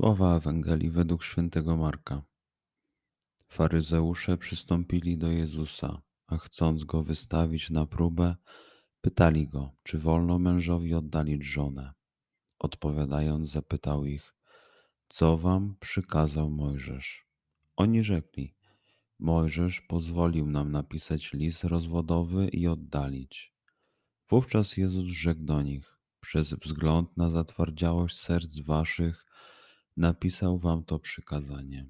Słowa Ewangelii według świętego Marka. Faryzeusze przystąpili do Jezusa, a chcąc go wystawić na próbę, pytali go, czy wolno mężowi oddalić żonę. Odpowiadając, zapytał ich, co wam przykazał Mojżesz. Oni rzekli, Mojżesz pozwolił nam napisać list rozwodowy i oddalić. Wówczas Jezus rzekł do nich, przez wzgląd na zatwardziałość serc waszych, napisał wam to przykazanie.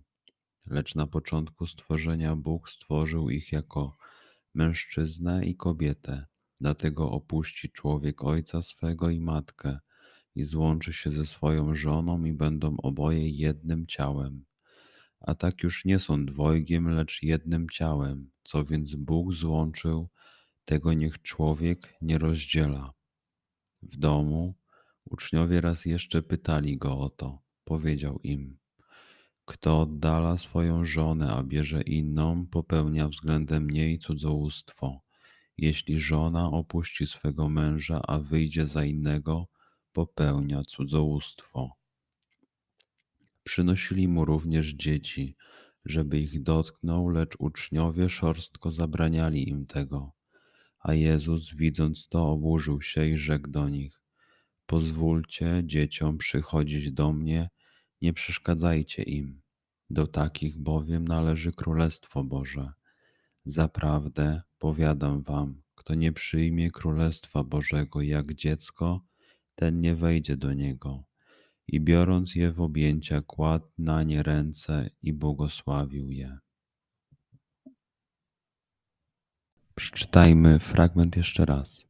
Lecz na początku stworzenia Bóg stworzył ich jako mężczyznę i kobietę. Dlatego opuści człowiek ojca swego i matkę i złączy się ze swoją żoną i będą oboje jednym ciałem. A tak już nie są dwojgiem, lecz jednym ciałem. Co więc Bóg złączył, tego niech człowiek nie rozdziela. W domu uczniowie raz jeszcze pytali go o to powiedział im: Kto oddala swoją żonę, a bierze inną, popełnia względem niej cudzołóstwo. Jeśli żona opuści swego męża, a wyjdzie za innego, popełnia cudzołóstwo. Przynosili mu również dzieci, żeby ich dotknął, lecz uczniowie szorstko zabraniali im tego. A Jezus, widząc to, oburzył się i rzekł do nich: Pozwólcie dzieciom przychodzić do mnie nie przeszkadzajcie im, do takich bowiem należy Królestwo Boże. Zaprawdę powiadam wam, kto nie przyjmie Królestwa Bożego jak dziecko, ten nie wejdzie do niego. I biorąc je w objęcia, kładł na nie ręce i błogosławił je. Przeczytajmy fragment jeszcze raz.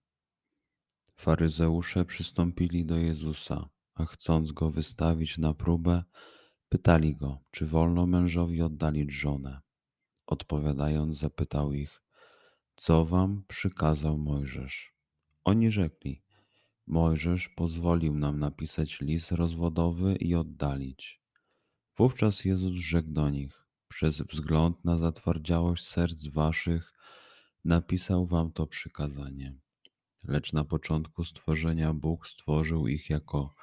Faryzeusze przystąpili do Jezusa a chcąc go wystawić na próbę, pytali go, czy wolno mężowi oddalić żonę. Odpowiadając, zapytał ich, co wam przykazał Mojżesz. Oni rzekli, Mojżesz pozwolił nam napisać list rozwodowy i oddalić. Wówczas Jezus rzekł do nich, przez wzgląd na zatwardziałość serc waszych napisał wam to przykazanie. Lecz na początku stworzenia Bóg stworzył ich jako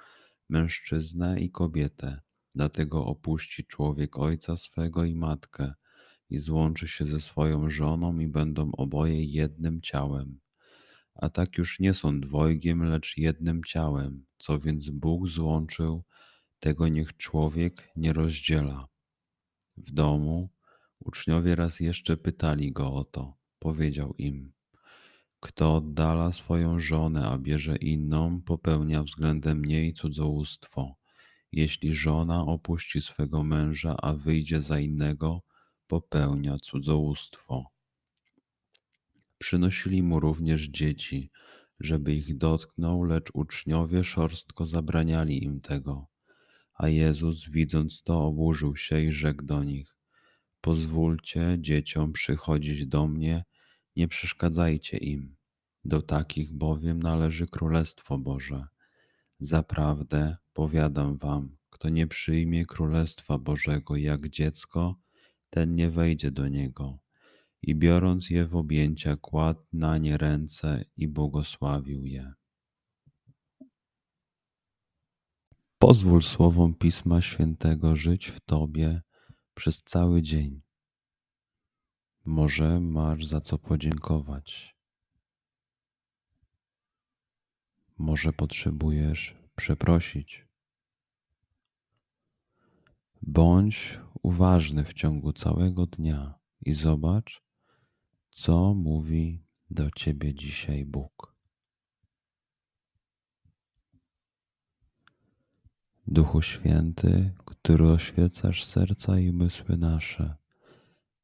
mężczyznę i kobietę. Dlatego opuści człowiek ojca swego i matkę i złączy się ze swoją żoną i będą oboje jednym ciałem. A tak już nie są dwojgiem, lecz jednym ciałem. Co więc Bóg złączył, tego niech człowiek nie rozdziela. W domu uczniowie raz jeszcze pytali go o to. Powiedział im: Kto oddala swoją żonę, a bierze inną, popełnia względem niej cudzołóstwo. Jeśli żona opuści swego męża, a wyjdzie za innego, popełnia cudzołóstwo. Przynosili mu również dzieci, żeby ich dotknął, lecz uczniowie szorstko zabraniali im tego. A Jezus, widząc to, oburzył się i rzekł do nich: Pozwólcie dzieciom przychodzić do mnie, nie przeszkadzajcie im. Do takich bowiem należy Królestwo Boże. Zaprawdę powiadam wam, kto nie przyjmie Królestwa Bożego jak dziecko, ten nie wejdzie do niego. I biorąc je w objęcia, kładł na nie ręce i błogosławił je. Pozwól słowom Pisma Świętego żyć w Tobie przez cały dzień. Może masz za co podziękować. Może potrzebujesz przeprosić. Bądź uważny w ciągu całego dnia i zobacz, co mówi do ciebie dzisiaj Bóg. Duchu Święty, który oświecasz serca i umysły nasze,